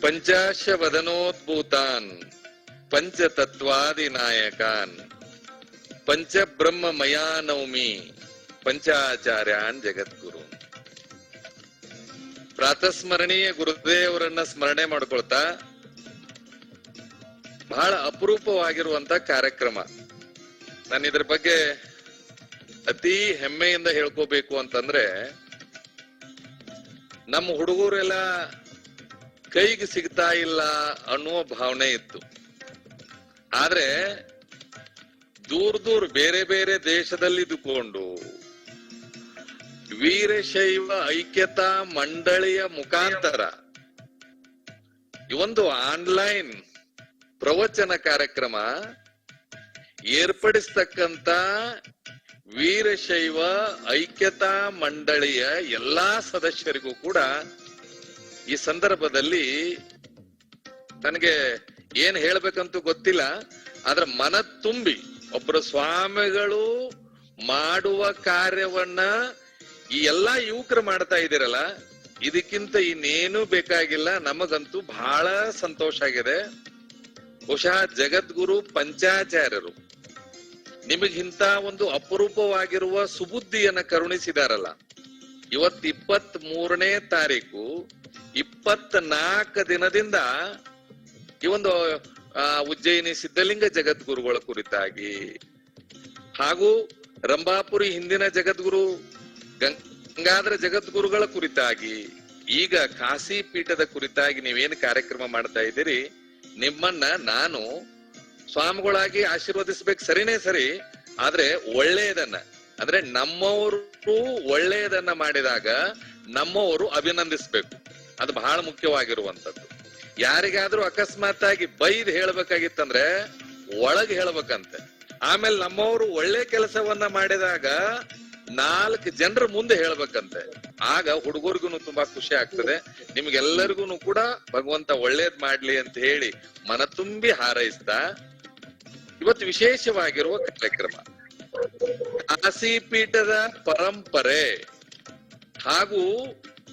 ಪಂಚಾಶ ವದನೋದ್ಭೂತಾನ್ ಪಂಚತತ್ವಾದಿನಾಯಕಾನ್ ಪಂಚಬ್ರಹ್ಮ ಮಯಾನೌಮಿ ಪಂಚಾಚಾರ್ಯಾನ್ ಜಗದ್ಗುರು. ಪ್ರಾತಸ್ಮರಣೀಯ ಗುರುದೇವರನ್ನ ಸ್ಮರಣೆ ಮಾಡ್ಕೊಳ್ತಾ, ಬಹಳ ಅಪರೂಪವಾಗಿರುವಂತ ಕಾರ್ಯಕ್ರಮ. ನಾನು ಇದ್ರ ಬಗ್ಗೆ ಅತಿ ಹೆಮ್ಮೆಯಿಂದ ಹೇಳ್ಕೋಬೇಕು ಅಂತಂದ್ರೆ ನಮ್ಮ ಹುಡುಗರೆಲ್ಲ ಕೈಗೆ ಸಿಗ್ತಾ ಇಲ್ಲ ಅನ್ನುವ ಭಾವನೆ ಇತ್ತು. ಆದ್ರೆ ದೂರ ದೂರ ಬೇರೆ ಬೇರೆ ದೇಶದಲ್ಲಿ ಇದ್ದುಕೊಂಡು ವೀರಶೈವ ಐಕ್ಯತಾ ಮಂಡಳಿಯ ಮುಖಾಂತರ ಈ ಒಂದು ಆನ್ಲೈನ್ ಪ್ರವಚನ ಕಾರ್ಯಕ್ರಮ ಏರ್ಪಡಿಸ್ತಕ್ಕಂತ ವೀರಶೈವ ಐಕ್ಯತಾ ಮಂಡಳಿಯ ಎಲ್ಲಾ ಸದಸ್ಯರಿಗೂ ಕೂಡ ಈ ಸಂದರ್ಭದಲ್ಲಿ ನನಗೆ ಏನ್ ಹೇಳ್ಬೇಕಂತೂ ಗೊತ್ತಿಲ್ಲ, ಆದ್ರೆ ಮನ ತುಂಬಿ ಒಬ್ಬರು ಸ್ವಾಮಿಗಳು ಮಾಡುವ ಕಾರ್ಯವನ್ನ ಈ ಎಲ್ಲಾ ಯುವಕರು ಮಾಡ್ತಾ ಇದ್ದೀರಲ್ಲ, ಇದಕ್ಕಿಂತ ಇನ್ನೇನು ಬೇಕಾಗಿಲ್ಲ, ನಮಗಂತೂ ಬಹಳ ಸಂತೋಷ ಆಗಿದೆ. ಬಹುಶಃ ಜಗದ್ಗುರು ಪಂಚಾಚಾರ್ಯರು ನಿಮಗಿಂತ ಒಂದು ಅಪರೂಪವಾಗಿರುವ ಸುಬುದ್ಧಿಯನ್ನ ಕರುಣಿಸಿದಾರಲ್ಲ. ಇವತ್ ಇಪ್ಪತ್ ಮೂರನೇ ತಾರೀಕು, ಇಪ್ಪತ್ನಾಲ್ಕು ದಿನದಿಂದ ಈ ಒಂದು ಉಜ್ಜಯಿನಿ ಸಿದ್ಧಲಿಂಗ ಜಗದ್ಗುರುಗಳ ಕುರಿತಾಗಿ ಹಾಗೂ ರಂಭಾಪುರಿ ಹಿಂದಿನ ಜಗದ್ಗುರು ಗಂಗಾಧರ ಜಗದ್ಗುರುಗಳ ಕುರಿತಾಗಿ, ಈಗ ಕಾಶಿ ಪೀಠದ ಕುರಿತಾಗಿ ನೀವೇನು ಕಾರ್ಯಕ್ರಮ ಮಾಡ್ತಾ ಇದ್ದೀರಿ? ನಿಮ್ಮನ್ನ ನಾನು ಸ್ವಾಮಿಗಳಾಗಿ ಆಶೀರ್ವದಿಸ್ಬೇಕು ಸರಿನೇ ಸರಿ, ಆದ್ರೆ ಒಳ್ಳೆಯದನ್ನ ಅಂದ್ರೆ ನಮ್ಮವರು ಒಳ್ಳೆಯದನ್ನ ಮಾಡಿದಾಗ ನಮ್ಮವರು ಅಭಿನಂದಿಸ್ಬೇಕು. ಅದು ಬಹಳ ಮುಖ್ಯವಾಗಿರುವಂತದ್ದು ಯಾರಿಗಾದ್ರೂ ಅಕಸ್ಮಾತ್ ಆಗಿ ಬೈದ್ ಹೇಳ್ಬೇಕಾಗಿತ್ತಂದ್ರೆ ಒಳಗ್ ಹೇಳ್ಬೇಕಂತೆ. ಆಮೇಲೆ ನಮ್ಮವರು ಒಳ್ಳೆ ಕೆಲಸವನ್ನ ಮಾಡಿದಾಗ ನಾಲ್ಕು ಜನರ ಮುಂದೆ ಹೇಳ್ಬೇಕಂತೆ. ಆಗ ಹುಡುಗರಿಗೂ ತುಂಬಾ ಖುಷಿ ಆಗ್ತದೆ. ನಿಮ್ಗೆಲ್ಲರಿಗೂ ಕೂಡ ಭಗವಂತ ಒಳ್ಳೇದ್ ಮಾಡ್ಲಿ ಅಂತ ಹೇಳಿ ಮನ ತುಂಬಿ ಹಾರೈಸ್ತಾ ಇವತ್ತು ವಿಶೇಷವಾಗಿರುವ ಕಾರ್ಯಕ್ರಮ. ಕಾಶಿಪೀಠದ ಪರಂಪರೆ ಹಾಗೂ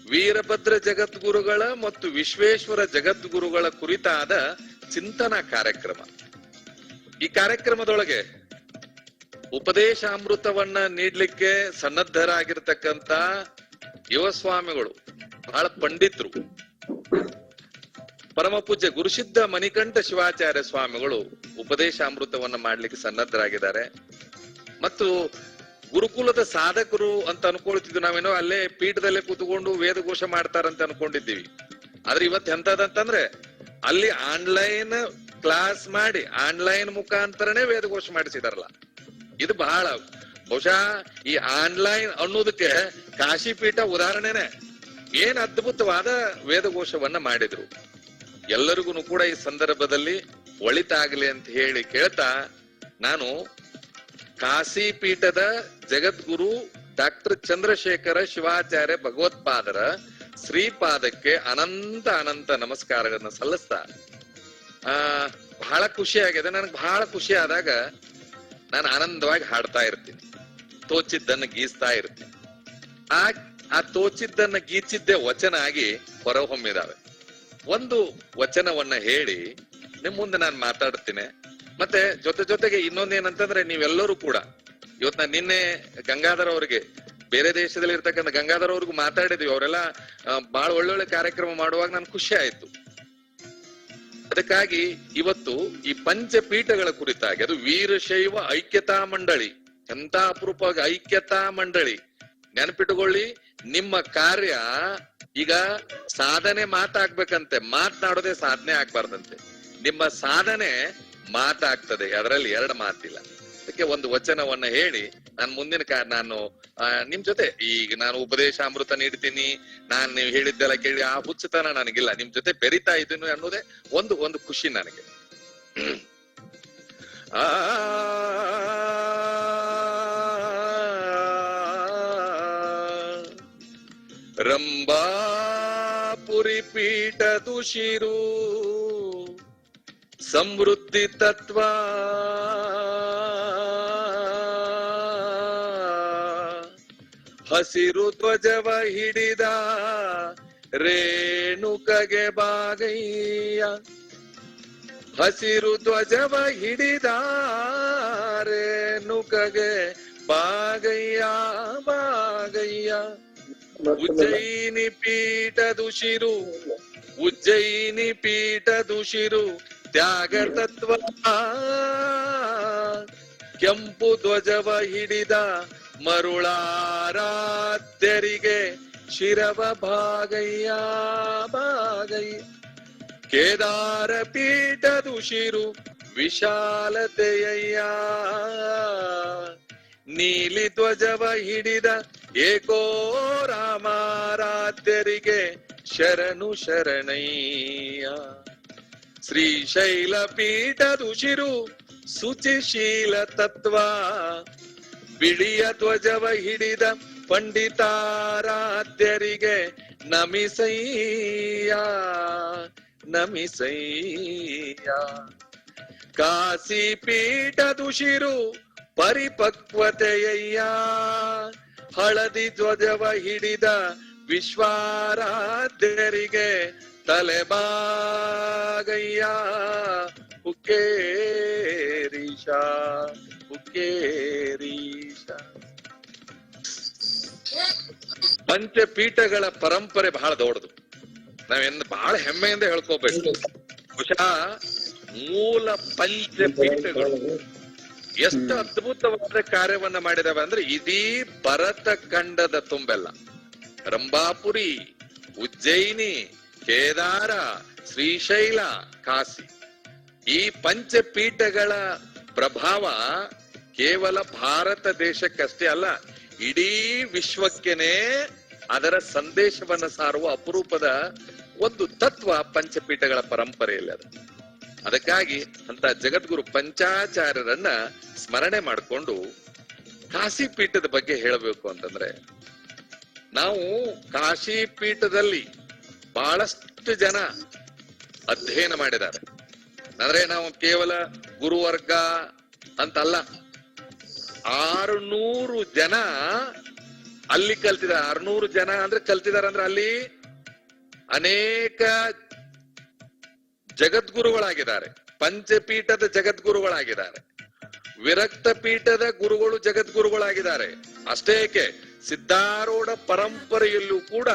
ವೀರಭದ್ರ ಜಗದ್ಗುರುಗಳ ಮತ್ತು ವಿಶ್ವೇಶ್ವರ ಜಗದ್ಗುರುಗಳ ಕುರಿತಾದ ಚಿಂತನಾ ಕಾರ್ಯಕ್ರಮ. ಈ ಕಾರ್ಯಕ್ರಮದೊಳಗೆ ಉಪದೇಶಾಮೃತವನ್ನ ನೀಡ್ಲಿಕ್ಕೆ ಸನ್ನದ್ಧರಾಗಿರ್ತಕ್ಕಂತ ಯುವ ಸ್ವಾಮಿಗಳು ಬಹಳ ಪಂಡಿತರು. ಪರಮ ಪೂಜ್ಯ ಗುರುಸಿದ್ಧ ಮಣಿಕಂಠ ಶಿವಾಚಾರ್ಯ ಸ್ವಾಮಿಗಳು ಉಪದೇಶಾಮೃತವನ್ನ ಮಾಡ್ಲಿಕ್ಕೆ ಸನ್ನದ್ಧರಾಗಿದ್ದಾರೆ. ಮತ್ತು ಗುರುಕುಲದ ಸಾಧಕರು ಅಂತ ಅನ್ಕೊಳ್ತಿದ್ವಿ ನಾವೇನೋ, ಅಲ್ಲೇ ಪೀಠದಲ್ಲೇ ಕೂತ್ಕೊಂಡು ವೇದಘೋಷ ಮಾಡ್ತಾರಂತ ಅನ್ಕೊಂಡಿದ್ದೀವಿ. ಆದ್ರೆ ಇವತ್ತು ಎಂತದಂತಂದ್ರೆ ಅಲ್ಲಿ ಆನ್ಲೈನ್ ಕ್ಲಾಸ್ ಮಾಡಿ, ಆನ್ಲೈನ್ ಮುಖಾಂತರನೇ ವೇದಘೋಷ ಮಾಡಿಸಿದಾರಲ್ಲ. ಇದು ಬಹಳ, ಬಹುಶಃ ಈ ಆನ್ಲೈನ್ ಅನ್ನೋದಕ್ಕೆ ಕಾಶಿ ಪೀಠ ಉದಾಹರಣೆನೆ. ಏನ್ ಅದ್ಭುತವಾದ ವೇದಘೋಷವನ್ನ ಮಾಡಿದ್ರು. ಎಲ್ಲರಿಗೂ ಕೂಡ ಈ ಸಂದರ್ಭದಲ್ಲಿ ಒಳಿತಾಗಲಿ ಅಂತ ಹೇಳಿ ಕೇಳ್ತಾ, ನಾನು ಕಾಶಿ ಪೀಠದ ಜಗದ್ಗುರು ಡಾಕ್ಟರ್ ಚಂದ್ರಶೇಖರ ಶಿವಾಚಾರ್ಯ ಭಗವತ್ಪಾದರ ಶ್ರೀಪಾದಕ್ಕೆ ಅನಂತ ಅನಂತ ನಮಸ್ಕಾರಗಳನ್ನ ಸಲ್ಲಿಸ್ತಾ. ಆ, ಬಹಳ ಖುಷಿ ಆಗಿದೆ. ನನಗೆ ಬಹಳ ಖುಷಿ ಆದಾಗ ನಾನು ಆನಂದವಾಗಿ ಹಾಡ್ತಾ ಇರ್ತೀನಿ. ತೋಚಿದ್ದನ್ನ ಗೀಸ್ತಾ ಇರ್ತೀನಿ. ಆ ಆ ತೋಚಿದ್ದನ್ನ ಗೀಚಿದ್ದೇ ವಚನ ಆಗಿ ಹೊರಹೊಮ್ಮಿದಾವೆ ಒಂದು ವಚನವನ್ನ ಹೇಳಿ ನಿಮ್ ಮುಂದೆ ನಾನು ಮಾತಾಡ್ತೀನಿ. ಮತ್ತೆ ಜೊತೆ ಜೊತೆಗೆ ಇನ್ನೊಂದೇನಂತಂದ್ರೆ ನೀವೆಲ್ಲರೂ ಕೂಡ, ಇವತ್ ನಾನು ನಿನ್ನೆ ಗಂಗಾಧರ ಅವ್ರಿಗೆ, ಬೇರೆ ದೇಶದಲ್ಲಿ ಇರ್ತಕ್ಕಂಥ ಗಂಗಾಧರ ಅವ್ರಿಗೂ ಮಾತಾಡಿದ್ವಿ. ಅವರೆಲ್ಲ ಬಹಳ ಒಳ್ಳೊಳ್ಳೆ ಕಾರ್ಯಕ್ರಮ ಮಾಡುವಾಗ ನನ್ ಖುಷಿ ಆಯ್ತು. ಅದಕ್ಕಾಗಿ ಇವತ್ತು ಈ ಪಂಚಪೀಠಗಳ ಕುರಿತಾಗಿ, ಅದು ವೀರಶೈವ ಐಕ್ಯತಾ ಮಂಡಳಿ, ಎಂತ ಅಪರೂಪವಾಗಿ ಐಕ್ಯತಾ ಮಂಡಳಿ ನೆನಪಿಟ್ಟುಕೊಳ್ಳಿ ನಿಮ್ಮ ಕಾರ್ಯ ಈಗ ಸಾಧನೆ ಮಾತಾಗ್ಬೇಕಂತೆ, ಮಾತನಾಡೋದೇ ಸಾಧನೆ ಆಗ್ಬಾರ್ದಂತೆ. ನಿಮ್ಮ ಸಾಧನೆ ಮಾತಾಗ್ತದೆ ಅದರಲ್ಲಿ ಎರಡು ಮಾತಿಲ್ಲ ಅದಕ್ಕೆ ಒಂದು ವಚನವನ್ನ ಹೇಳಿ ನಾನು ಮುಂದಿನ ನಾನು ನಿಮ್ ಜೊತೆ ಈಗ ನಾನು ಉಪದೇಶ ಅಮೃತ ನೀಡ್ತೀನಿ ನಾನು ನೀವು ಹೇಳಿದ್ದೆಲ್ಲ ಕೇಳಿ ಆ ಹುಚ್ಚತನ ನನಗಿಲ್ಲ ನಿಮ್ ಜೊತೆ ಬೆರಿತಾ ಇದ್ದೀನಿ ಅನ್ನೋದೇ ಒಂದು ಒಂದು ಖುಷಿ ನನಗೆ ಆ ರಂಭಾಪುರಿ ಪೀಠ ದುಶಿರು ಸಮೃದ್ಧಿ ತತ್ವ. ಹಸಿರು ಧ್ವಜವ ಹಿಡಿದ ರೇಣುಕಗೆ ಬಾಗಯ್ಯ. ಹಸಿರು ಧ್ವಜವ ಹಿಡಿದ ರೇಣುಕಗೆ ಬಾಗಯ್ಯ ಬಾಗಯ್ಯ. ಉಜ್ಜಯಿನಿ ಪೀಠದುಶಿರು ಉಜ್ಜಯಿನಿ ಪೀಠದುಶಿರು ತ್ಯಾಗ ತತ್ವ ಕೆಂಪು ಧ್ವಜವ ಹಿಡಿದ ಮರುಳಾರಾಧ್ಯರಿಗೆ ಶಿರವ ಭಾಗಯ್ಯ ಭಾಗಯ್ಯ. ಕೇದಾರ ಪೀಠದುಶಿರು ವಿಶಾಲತೆಯಯ್ಯ. ನೀಲಿ ಧ್ವಜವ ಹಿಡಿದ ಏಕೋ ರಾಮಾರಾಧ್ಯರಿಗೆ ಶರಣು ಶರಣಯ್ಯ. ಶ್ರೀಶೈಲ ಪೀಠದುಶಿರು ಶುಚಿಶೀಲ ತತ್ವ. ಬಿಳಿಯ ಧ್ವಜವ ಹಿಡಿದ ಪಂಡಿತಾರಾಧ್ಯರಿಗೆ ನಮಿಸಯ್ಯ ನಮಿಸಯ್ಯ. ಕಾಶಿ ಪೀಠದುಶಿರು ಪರಿಪಕ್ವತೆಯಯ್ಯ. ಹಳದಿ ಧ್ವಜವ ಹಿಡಿದ ವಿಶ್ವಾರಾಧ್ಯರಿಗೆ ತಲೆಬಾಗಯ್ಯ ಹುಕ್ಕೇರೀಶ ಹುಕ್ಕೇರೀಶ ಪಂಚಪೀಠಗಳ ಪರಂಪರೆ ಬಹಳ ದೊಡ್ಡದು. ನಾವೆಂದ ಬಹಳ ಹೆಮ್ಮೆಯಿಂದ ಹೇಳ್ಕೋಬೇಕು. ಬಹುಶಃ ಮೂಲ ಪಂಚಪೀಠಗಳು ಎಷ್ಟು ಅದ್ಭುತವಾದ ಕಾರ್ಯವನ್ನ ಮಾಡಿದಾವೆ ಅಂದ್ರೆ ಇಡೀ ಭರತ ಖಂಡದ ತುಂಬೆಲ್ಲ. ರಂಭಾಪುರಿ, ಉಜ್ಜಯಿನಿ ಕೇದಾರ, ಶ್ರೀಶೈಲ, ಕಾಶಿ. ಈ ಪಂಚಪೀಠಗಳ ಪ್ರಭಾವ ಕೇವಲ ಭಾರತ ದೇಶಕ್ಕಷ್ಟೇ ಅಲ್ಲ, ಇಡೀ ವಿಶ್ವಕ್ಕೆನೆ ಅದರ ಸಂದೇಶವನ್ನ ಸಾರುವ ಅಪರೂಪದ ಒಂದು ತತ್ವ ಪಂಚಪೀಠಗಳ ಪರಂಪರೆಯಲ್ಲಿ ಅದು. ಅದಕ್ಕಾಗಿ ಅಂತ ಜಗದ್ಗುರು ಪಂಚಾಚಾರ್ಯರನ್ನ ಸ್ಮರಣೆ ಮಾಡಿಕೊಂಡು ಕಾಶಿ ಪೀಠದ ಬಗ್ಗೆ ಹೇಳಬೇಕು ಅಂತಂದ್ರೆ, ನಾವು ಕಾಶಿ ಪೀಠದಲ್ಲಿ ಬಹಳಷ್ಟು ಜನ ಅಧ್ಯಯನ ಮಾಡಿದ್ದಾರೆ. ಅಂದ್ರೆ ನಾವು ಕೇವಲ ಗುರುವರ್ಗ ಅಂತಲ್ಲ, ಆರುನೂರು ಜನ ಅಲ್ಲಿ ಕಲ್ತಿದ್ದಾರೆ. ಆರ್ನೂರು ಜನ ಅಂದ್ರೆ ಕಲ್ತಿದ್ದಾರೆ ಅಂದ್ರೆ ಅಲ್ಲಿ ಅನೇಕ ಜಗದ್ಗುರುಗಳಾಗಿದ್ದಾರೆ. ಪಂಚಪೀಠದ ಜಗದ್ಗುರುಗಳಾಗಿದ್ದಾರೆ. ವಿರಕ್ತ ಪೀಠದ ಗುರುಗಳು ಜಗದ್ಗುರುಗಳಾಗಿದ್ದಾರೆ. ಅಷ್ಟೇ ಏಕೆ? ಸಿದ್ಧಾರೂಢ ಪರಂಪರೆಯಲ್ಲೂ ಕೂಡ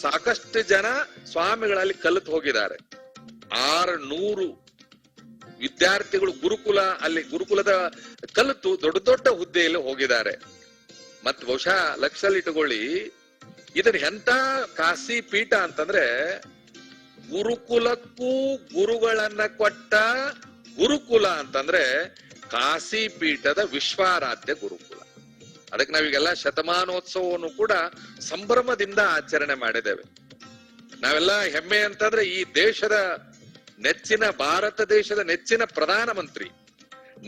ಸಾಕಷ್ಟು ಜನ ಸ್ವಾಮಿಗಳಲ್ಲಿ ಕಲಿತು ಹೋಗಿದ್ದಾರೆ. ಆರು ನೂರು ವಿದ್ಯಾರ್ಥಿಗಳು ಗುರುಕುಲ, ಅಲ್ಲಿ ಗುರುಕುಲದ ಕಲಿತು ದೊಡ್ಡ ದೊಡ್ಡ ಹುದ್ದೆಯಲ್ಲಿ ಹೋಗಿದ್ದಾರೆ. ಮತ್ ಬಹುಶಃ ಲಕ್ಷಲ್ಲಿ ಇಟ್ಟುಕೊಳ್ಳಿ ಇದನ್ನ ಎಂತ ಕಾಸಿ ಪೀಠ ಅಂತಂದ್ರೆ ಗುರುಕುಲಕ್ಕೂ ಗುರುಗಳನ್ನ ಕೊಟ್ಟ ಗುರುಕುಲ ಅಂತಂದ್ರೆ ಕಾಸಿ ಪೀಠದ ವಿಶ್ವಾರಾಧ್ಯ ಗುರುಕುಲ. ಅದಕ್ಕೆ ನಾವೀಗೆಲ್ಲ ಶತಮಾನೋತ್ಸವವನ್ನು ಕೂಡ ಸಂಭ್ರಮದಿಂದ ಆಚರಣೆ ಮಾಡಿದ್ದೇವೆ. ನಾವೆಲ್ಲ ಹೆಮ್ಮೆ ಅಂತಂದ್ರೆ ಈ ದೇಶದ ನೆಚ್ಚಿನ ಭಾರತ ದೇಶದ ನೆಚ್ಚಿನ ಪ್ರಧಾನಮಂತ್ರಿ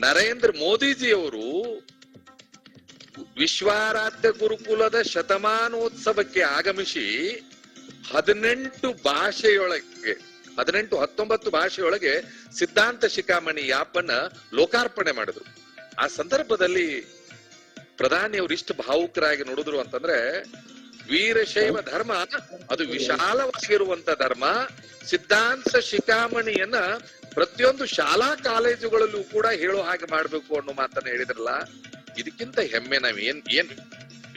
ನರೇಂದ್ರ ಮೋದಿಜಿಯವರು ವಿಶ್ವಾರಾಧ್ಯ ಗುರುಕುಲದ ಶತಮಾನೋತ್ಸವಕ್ಕೆ ಆಗಮಿಸಿ ಹದಿನೆಂಟು ಭಾಷೆಯೊಳಗೆ, ಹದಿನೆಂಟು ಹತ್ತೊಂಬತ್ತು ಭಾಷೆಯೊಳಗೆ ಸಿದ್ಧಾಂತ ಶಿಖಾಮಣಿ ಯಾಪನ್ನ ಲೋಕಾರ್ಪಣೆ ಮಾಡಿದ್ರು. ಆ ಸಂದರ್ಭದಲ್ಲಿ ಪ್ರಧಾನಿಯವರು ಇಷ್ಟು ಭಾವುಕರಾಗಿ ನೋಡಿದ್ರು ಅಂತಂದ್ರೆ ವೀರಶೈವ ಧರ್ಮ, ಅದು ವಿಶಾಲವಾಗಿರುವಂತ ಧರ್ಮ. ಸಿದ್ಧಾಂತ ಶಿಖಾಮಣಿಯನ್ನ ಪ್ರತಿಯೊಂದು ಶಾಲಾ ಕಾಲೇಜುಗಳಲ್ಲೂ ಕೂಡ ಹೇಳೋ ಹಾಗೆ ಮಾಡ್ಬೇಕು ಅನ್ನೋ ಮಾತನ್ನ ಹೇಳಿದ್ರಲ್ಲ, ಇದಕ್ಕಿಂತ ಹೆಮ್ಮೆ ನಾವ್ ಏನ್ ಏನ್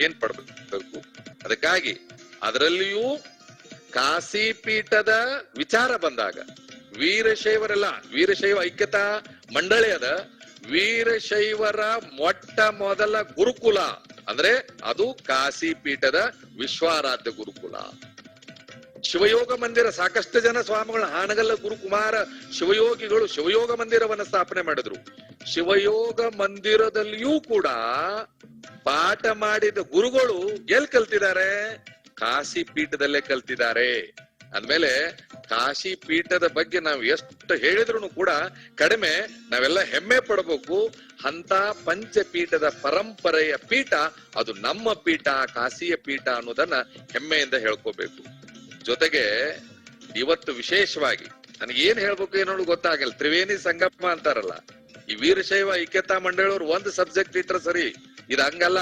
ಏನ್ ಪಡ್ಬೇಕು? ಅದಕ್ಕಾಗಿ ಅದರಲ್ಲಿಯೂ ಕಾಸಿ ಪೀಠದ ವಿಚಾರ ಬಂದಾಗ ವೀರಶೈವರೆಲ್ಲ ವೀರಶೈವ ಐಕ್ಯತಾ ಮಂಡಳಿ ಅದ ವೀರಶೈವರ ಮೊಟ್ಟ ಮೊದಲ ಗುರುಕುಲ ಅಂದ್ರೆ ಅದು ಕಾಶಿ ಪೀಠದ ವಿಶ್ವಾರಾಧ್ಯ ಗುರುಕುಲ. ಶಿವಯೋಗ ಮಂದಿರ ಸಾಕಷ್ಟು ಜನ ಸ್ವಾಮಿಗಳ ಹಾನಗಲ್ಲ ಗುರುಕುಮಾರ ಶಿವಯೋಗಿಗಳು ಶಿವಯೋಗ ಮಂದಿರವನ್ನ ಸ್ಥಾಪನೆ ಮಾಡಿದ್ರು. ಶಿವಯೋಗ ಮಂದಿರದಲ್ಲಿಯೂ ಕೂಡ ಪಾಠ ಮಾಡಿದ ಗುರುಗಳು ಎಲ್ ಕಲ್ತಿದ್ದಾರೆ? ಕಾಶಿ ಪೀಠದಲ್ಲೇ ಕಲ್ತಿದ್ದಾರೆ. ಅಂದ್ಮೇಲೆ ಕಾಶಿ ಪೀಠದ ಬಗ್ಗೆ ನಾವು ಎಷ್ಟು ಹೇಳಿದ್ರು ಕೂಡ ಕಡಿಮೆ. ನಾವೆಲ್ಲ ಹೆಮ್ಮೆ ಪಡಬೇಕು. ಅಂತ ಪಂಚಪೀಠದ ಪರಂಪರೆಯ ಪೀಠ ಅದು ನಮ್ಮ ಪೀಠ, ಕಾಶಿಯ ಪೀಠ ಅನ್ನೋದನ್ನ ಹೆಮ್ಮೆಯಿಂದ ಹೇಳ್ಕೋಬೇಕು. ಜೊತೆಗೆ ಇವತ್ತು ವಿಶೇಷವಾಗಿ ನನಗೆ ಏನ್ ಹೇಳ್ಬೇಕು ಏನೋ ಗೊತ್ತಾಗಲ್ಲ. ತ್ರಿವೇಣಿ ಸಂಗಮ ಅಂತಾರಲ್ಲ. ಈ ವೀರಶೈವ ಐಕ್ಯತಾ ಮಂಡಳಿಯವರು ಒಂದು ಸಬ್ಜೆಕ್ಟ್ ಇಟ್ರೆ ಸರಿ. ಇದು ಹಂಗಲ್ಲ.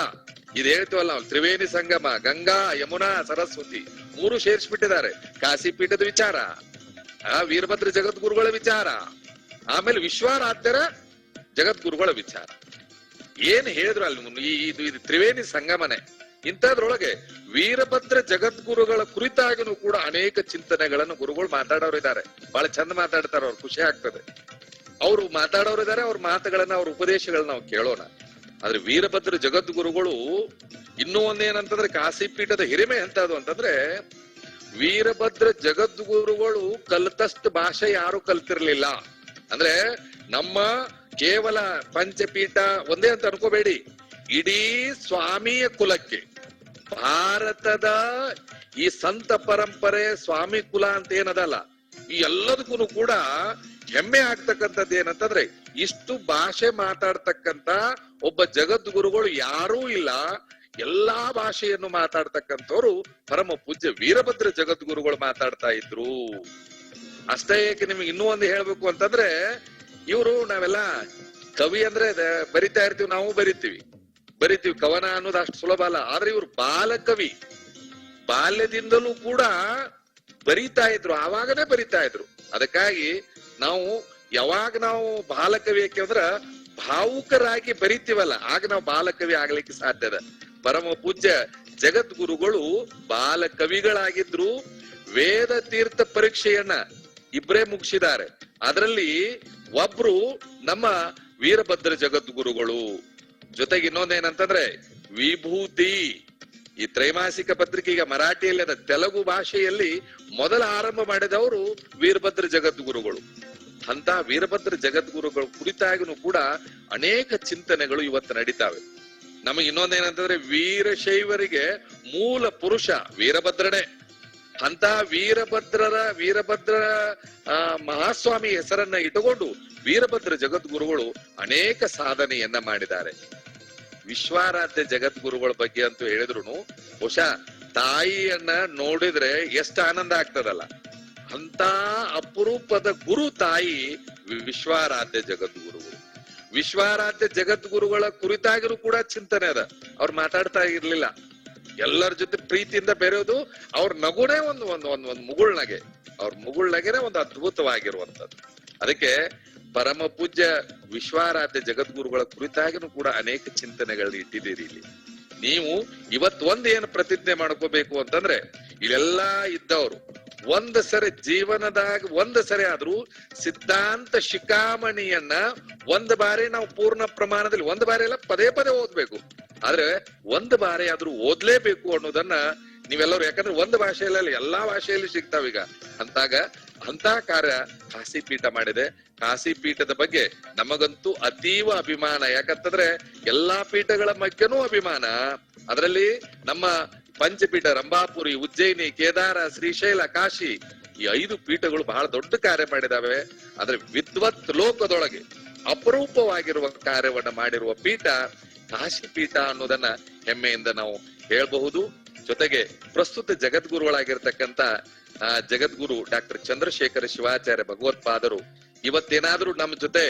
ಇದು ಹೇಳ್ತೀವಲ್ಲ ತ್ರಿವೇಣಿ ಸಂಗಮ, ಗಂಗಾ, ಯಮುನಾ, ಸರಸ್ವತಿ, ಮೂರು ಸೇರಿಸ್ಬಿಟ್ಟಿದ್ದಾರೆ. ಕಾಶಿ ಪೀಠದ ವಿಚಾರ, ಆ, ವೀರಭದ್ರ ಜಗದ್ಗುರುಗಳ ವಿಚಾರ, ಆಮೇಲೆ ವಿಶ್ವಾರಾಧ್ಯರ ಜಗದ್ಗುರುಗಳ ವಿಚಾರ. ಏನ್ ಹೇಳಿದ್ರು ಅಲ್ಲಿ ಇದು ಇದು ತ್ರಿವೇಣಿ ಸಂಗಮನೆ. ಇಂಥದ್ರೊಳಗೆ ವೀರಭದ್ರ ಜಗದ್ಗುರುಗಳ ಕುರಿತಾಗಿನೂ ಕೂಡ ಅನೇಕ ಚಿಂತನೆಗಳನ್ನು ಗುರುಗಳು ಮಾತಾಡೋರು ಇದ್ದಾರೆ. ಬಹಳ ಚಂದ ಮಾತಾಡ್ತಾರ, ಅವ್ರು ಖುಷಿ ಆಗ್ತದೆ. ಅವ್ರು ಮಾತಾಡೋರು ಇದ್ದಾರೆ, ಅವ್ರ ಮಾತುಗಳನ್ನ, ಅವ್ರ ಉಪದೇಶಗಳನ್ನ ನಾವು ಕೇಳೋಣ. ಆದ್ರೆ ವೀರಭದ್ರ ಜಗದ್ಗುರುಗಳು ಇನ್ನೂ ಒಂದೇನಂತಂದ್ರೆ ಕಾಸಿ ಪೀಠದ ಹಿರಿಮೆ ಎಂತದು ಅಂತಂದ್ರೆ ವೀರಭದ್ರ ಜಗದ್ಗುರುಗಳು ಕಲ್ತಷ್ಟು ಭಾಷೆ ಯಾರು ಕಲ್ತಿರ್ಲಿಲ್ಲ. ಅಂದ್ರೆ ನಮ್ಮ ಕೇವಲ ಪಂಚಪೀಠ ಒಂದೇ ಅಂತ ಅನ್ಕೋಬೇಡಿ. ಇಡೀ ಸ್ವಾಮಿಯ ಕುಲಕ್ಕೆ ಭಾರತದ ಈ ಸಂತ ಪರಂಪರೆ ಸ್ವಾಮಿ ಕುಲ ಅಂತ ಏನದಲ್ಲ, ಈ ಎಲ್ಲದಕ್ಕೂ ಕೂಡ ಹೆಮ್ಮೆ ಆಗ್ತಕ್ಕಂಥದ್ದು ಏನಂತಂದ್ರೆ ಇಷ್ಟು ಭಾಷೆ ಮಾತಾಡ್ತಕ್ಕಂತ ಒಬ್ಬ ಜಗದ್ಗುರುಗಳು ಯಾರೂ ಇಲ್ಲ. ಎಲ್ಲಾ ಭಾಷೆಯನ್ನು ಮಾತಾಡ್ತಕ್ಕಂಥವ್ರು ಪರಮ ಪೂಜ್ಯ ವೀರಭದ್ರ ಜಗದ್ಗುರುಗಳು ಮಾತಾಡ್ತಾ ಇದ್ರು. ಅಷ್ಟೇ ಏಕೆ ನಿಮ್ಗೆ ಇನ್ನೂ ಒಂದು ಹೇಳ್ಬೇಕು ಅಂತಂದ್ರೆ ಇವರು ನಾವೆಲ್ಲ ಕವಿ ಅಂದ್ರೆ ಅದ- ಬರಿತಾ ಇರ್ತೀವಿ, ನಾವು ಬರಿತೀವಿ. ಬರಿತೀವಿ ಕವನ ಅನ್ನೋದು ಅಷ್ಟು ಸುಲಭ ಅಲ್ಲ. ಆದ್ರೆ ಇವರು ಬಾಲ ಕವಿ ಬಾಲ್ಯದಿಂದಲೂ ಕೂಡ ಬರಿತಾ ಇದ್ರು, ಆವಾಗನೇ ಬರಿತಾ ಇದ್ರು. ಅದಕ್ಕಾಗಿ ನಾವು ಯಾವಾಗ ನಾವು ಬಾಲಕವಿ ಯಾಕೆಂದ್ರ ಭಾವುಕರಾಗಿ ಬರಿತೀವಲ್ಲ, ಆಗ ನಾವು ಬಾಲಕವಿ ಆಗ್ಲಿಕ್ಕೆ ಸಾಧ್ಯದ ಪರಮ ಪೂಜ್ಯ ಜಗದ್ಗುರುಗಳು ಬಾಲಕವಿಗಳಾಗಿದ್ರು ವೇದ ತೀರ್ಥ ಪರೀಕ್ಷೆಯನ್ನ ಇಬ್ಬರೇ ಮುಗಿಸಿದ್ದಾರೆ. ಅದರಲ್ಲಿ ಒಬ್ರು ನಮ್ಮ ವೀರಭದ್ರ ಜಗದ್ಗುರುಗಳು. ಜೊತೆಗೆ ಇನ್ನೊಂದೇನಂತಂದ್ರೆ ವಿಭೂತಿ. ಈ ತ್ರೈಮಾಸಿಕ ಪತ್ರಿಕೆ ಈಗ ಮರಾಠಿಯಲ್ಲಿ ಅದ ತೆಲುಗು ಭಾಷೆಯಲ್ಲಿ ಮೊದಲ ಆರಂಭ ಮಾಡಿದವರು ವೀರಭದ್ರ ಜಗದ್ಗುರುಗಳು. ಅಂತ ವೀರಭದ್ರ ಜಗದ್ಗುರುಗಳ ಕುರಿತಾಗಿನೂ ಕೂಡ ಅನೇಕ ಚಿಂತನೆಗಳು ಇವತ್ತು ನಡೀತಾವೆ. ನಮಗೆ ಇನ್ನೊಂದೇನಂತಂದ್ರೆ ವೀರಶೈವರಿಗೆ ಮೂಲ ಪುರುಷ ವೀರಭದ್ರನೇ. ಅಂತ ವೀರಭದ್ರರ, ವೀರಭದ್ರ ಮಹಾಸ್ವಾಮಿ ಹೆಸರನ್ನ ಇಟ್ಟುಕೊಂಡು ವೀರಭದ್ರ ಜಗದ್ಗುರುಗಳು ಅನೇಕ ಸಾಧನೆಯನ್ನ ಮಾಡಿದ್ದಾರೆ. ವಿಶ್ವಾರಾಧ್ಯ ಜಗದ್ಗುರುಗಳ ಬಗ್ಗೆ ಅಂತ ಹೇಳಿದ್ರು ಬಹುಶಃ ತಾಯಿಯನ್ನ ನೋಡಿದ್ರೆ ಎಷ್ಟು ಆನಂದ ಆಗ್ತದಲ್ಲ. ಅಂತ ಅಪರೂಪದ ಗುರು ತಾಯಿ ವಿಶ್ವಾರಾಧ್ಯ ಜಗದ್ಗುರುಗಳು. ವಿಶ್ವಾರಾಧ್ಯ ಜಗದ್ಗುರುಗಳ ಕುರಿತಾಗಿರೂ ಕೂಡ ಚಿಂತನೆ ಅದ. ಅವ್ರು ಮಾತಾಡ್ತಾ ಇರ್ಲಿಲ್ಲ. ಎಲ್ಲರ ಜೊತೆ ಪ್ರೀತಿಯಿಂದ ಬೆರೆಯೋದು ಅವ್ರ ನಗುಣೆ ಒಂದು ಒಂದು ಒಂದು ಒಂದು ಮುಗುಳ್ನಗೆ. ಅವ್ರ ಮುಗುಳ್ನಗೆನೆ ಒಂದು ಅದ್ಭುತವಾಗಿರುವಂತದ್ದು ಅದಕ್ಕೆ ಪರಮ ಪೂಜ್ಯ ವಿಶ್ವಾರಾಧ್ಯ ಜಗದ್ಗುರುಗಳ ಕುರಿತಾಗಿನೂ ಕೂಡ ಅನೇಕ ಚಿಂತನೆಗಳನ್ನ ಇಟ್ಟಿದ್ದೀರಿ ಇಲ್ಲಿ. ನೀವು ಇವತ್ ಒಂದ್ ಏನ್ ಪ್ರತಿಜ್ಞೆ ಮಾಡ್ಕೋಬೇಕು ಅಂತಂದ್ರೆ, ಇಲ್ಲೆಲ್ಲಾ ಇದ್ದವರು, ಒಂದ್ ಸರಿ ಜೀವನದಾಗ ಒಂದ್ ಸರಿ ಆದ್ರೂ ಸಿದ್ಧಾಂತ ಶಿಖಾಮಣಿಯನ್ನ ಒಂದ್ ಬಾರಿ ನಾವು ಪೂರ್ಣ ಪ್ರಮಾಣದಲ್ಲಿ, ಒಂದ್ ಬಾರಿ ಎಲ್ಲ ಪದೇ ಪದೇ ಓದ್ಬೇಕು. ಆದ್ರೆ ಒಂದ್ ಬಾರಿ ಆದ್ರೂ ಓದ್ಲೇಬೇಕು ಅನ್ನೋದನ್ನ ನೀವೆಲ್ಲರೂ, ಯಾಕಂದ್ರೆ ಒಂದ್ ಭಾಷೆಯಲ್ಲಿ ಎಲ್ಲಾ ಭಾಷೆಯಲ್ಲಿ ಸಿಗ್ತಾವೀಗ. ಅಂತಾಗ ಅಂತ ಕಾರ್ಯ ಕಾಶಿ ಪೀಠ ಮಾಡಿದೆ. ಕಾಶಿ ಪೀಠದ ಬಗ್ಗೆ ನಮಗಂತೂ ಅತೀವ ಅಭಿಮಾನ. ಯಾಕಂತಂದ್ರೆ ಎಲ್ಲಾ ಪೀಠಗಳ ಮಧ್ಯನೂ ಅಭಿಮಾನ. ಅದರಲ್ಲಿ ನಮ್ಮ ಪಂಚಪೀಠ ರಂಭಾಪುರಿ, ಉಜ್ಜಯಿನಿ, ಕೇದಾರ, ಶ್ರೀಶೈಲ, ಕಾಶಿ ಈ ಐದು ಪೀಠಗಳು ಬಹಳ ದೊಡ್ಡ ಕಾರ್ಯ ಮಾಡಿದಾವೆ. ಆದ್ರೆ ವಿದ್ವತ್ ಲೋಕದೊಳಗೆ ಅಪರೂಪವಾಗಿರುವ ಕಾರ್ಯವನ್ನ ಮಾಡಿರುವ ಪೀಠ ಕಾಶಿ ಪೀಠ ಅನ್ನೋದನ್ನ ಹೆಮ್ಮೆಯಿಂದ ನಾವು ಹೇಳಬಹುದು. ಜೊತೆಗೆ ಪ್ರಸ್ತುತ ಜಗದ್ಗುರುಗಳಾಗಿರ್ತಕ್ಕಂತ ಆ, ಜಗದ್ಗುರು ಡಾಕ್ಟರ್ ಚಂದ್ರಶೇಖರ ಶಿವಾಚಾರ್ಯ ಭಗವತ್ಪಾದರು ಇವತ್ತೇನಾದ್ರೂ ನಮ್ಮ ಜೊತೆ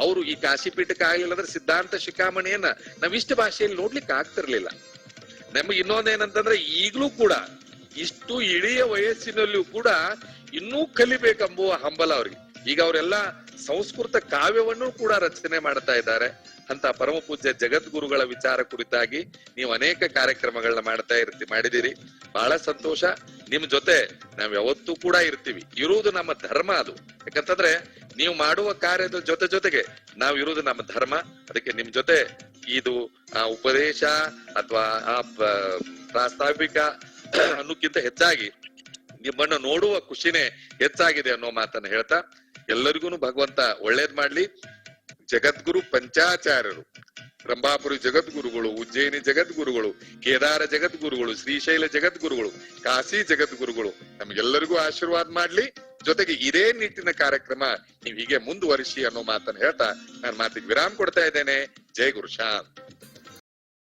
ಅವರು ಈ ಕಾಶಿ ಪೀಠಕ್ಕೆ ಆಗ್ಲಿಲ್ಲ ಅಂದ್ರೆ ಸಿದ್ಧಾಂತ ಶಿಖಾಮಣಿಯನ್ನ ನಾವ್ ಇಷ್ಟ ಭಾಷೆಯಲ್ಲಿ ನೋಡ್ಲಿಕ್ಕೆ ಆಗ್ತಿರ್ಲಿಲ್ಲ. ನಮಗೆ ಇನ್ನೊಂದೇನಂತಂದ್ರೆ ಈಗಲೂ ಕೂಡ ಇಷ್ಟು ಇಳಿಯ ವಯಸ್ಸಿನಲ್ಲೂ ಕೂಡ ಇನ್ನೂ ಕಲಿಬೇಕೆಂಬುವ ಹಂಬಲ ಅವ್ರಿಗೆ. ಈಗ ಅವರೆಲ್ಲ ಸಂಸ್ಕೃತ ಕಾವ್ಯವನ್ನು ಕೂಡ ರಚನೆ ಮಾಡ್ತಾ ಇದ್ದಾರೆ. ಅಂತ ಪರಮ ಪೂಜ್ಯ ಜಗದ್ಗುರುಗಳ ವಿಚಾರ ಕುರಿತಾಗಿ ನೀವು ಅನೇಕ ಕಾರ್ಯಕ್ರಮಗಳನ್ನ ಮಾಡ್ತಾ ಇರ್ತಿ ಮಾಡಿದಿರಿ ಬಹಳ ಸಂತೋಷ. ನಿಮ್ ಜೊತೆ ನಾವ್ ಯಾವತ್ತೂ ಕೂಡ ಇರ್ತೀವಿ. ಇರುವುದು ನಮ್ಮ ಧರ್ಮ ಅದು. ಯಾಕಂತಂದ್ರೆ ನೀವು ಮಾಡುವ ಕಾರ್ಯದ ಜೊತೆ ಜೊತೆಗೆ ನಾವ್ ಇರುವುದು ನಮ್ಮ ಧರ್ಮ. ಅದಕ್ಕೆ ನಿಮ್ ಜೊತೆ ಇದು ಆ, ಉಪದೇಶ ಅಥವಾ ಆ ಪ್ರಾಸ್ತಾವಿಕ ಅನ್ನೋಕ್ಕಿಂತ ಹೆಚ್ಚಾಗಿ ನಿಮ್ಮನ್ನ ನೋಡುವ ಖುಷಿನೇ ಹೆಚ್ಚಾಗಿದೆ ಅನ್ನೋ ಮಾತನ್ನ ಹೇಳ್ತಾ ಎಲ್ಲರಿಗೂ ಭಗವಂತ ಒಳ್ಳೇದ್ ಮಾಡ್ಲಿ. ಜಗದ್ಗುರು ಪಂಚಾಚಾರ್ಯರು. ರಂಭಾಪುರಿ ಜಗದ್ಗುರುಗಳು, ಉಜ್ಜಯಿನಿ ಜಗದ್ಗುರುಗಳು, ಕೇದಾರ ಜಗದ್ಗುರುಗಳು, ಶ್ರೀಶೈಲ ಜಗದ್ಗುರುಗಳು, ಕಾಶಿ ಜಗದ್ಗುರುಗಳು, ನಮ್ಗೆಲ್ಲರಿಗೂ ಆಶೀರ್ವಾದ ಮಾಡ್ಲಿ. ಜೊತೆಗೆ ಇದೇ ನಿಟ್ಟಿನ ಕಾರ್ಯಕ್ರಮ ನೀವು ಹೀಗೆ ಮುಂದುವರಿಸಿ ಅನ್ನೋ ಮಾತನ್ನ ಹೇಳ್ತಾ ನಾನು ಮಾತಿಗೆ ವಿರಾಮ ಕೊಡ್ತಾ ಇದ್ದೇನೆ. ಜೈ ಗುರು ಶಾಂತ್.